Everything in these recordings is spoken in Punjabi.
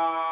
Bye.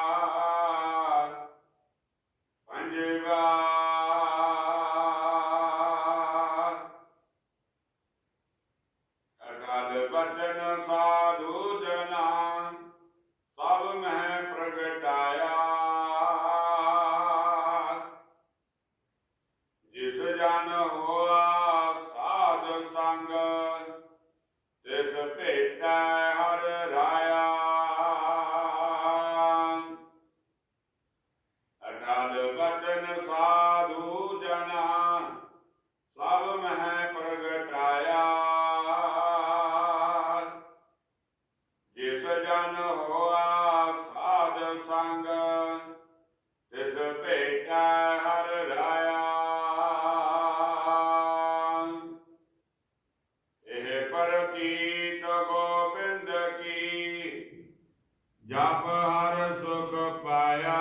ਜਪ ਹਰ ਸੁਖ ਪਾਇਆ।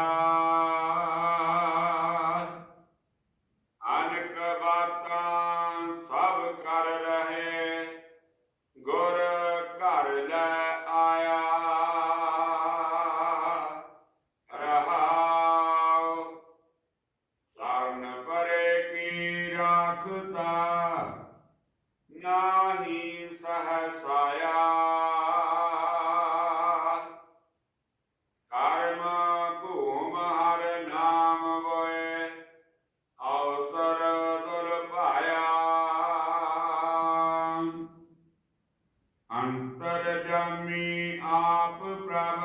ਅਨਕ ਬਾਤਾਂ ਸਭ ਕਰ ਰਹੇ, ਗੁਰ ਘਰ ਲੈ ਆਇਆ। ਰਹਾਉ, ਸਰਨ ਪਰੇ ਕੀ ਰਾਖਤਾ ਜਾਮੀ ਆਪ ਪ੍ਰਭ,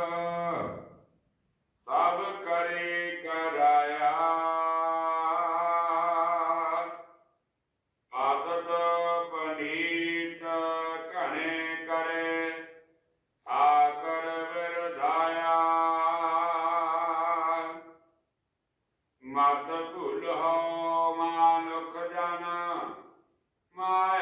ਸਭ ਕਰੇ ਕਰਾਇਆ। ਆਦਤ ਪਨੀਤ ਘਣੇ ਕਰੇ ਆਕਰ ਵਿਰਧਾਇਆ। ਮਤ ਭੁਲ ਹੋ ਮਾਨੁਖ ਜਨ ਮਾਇ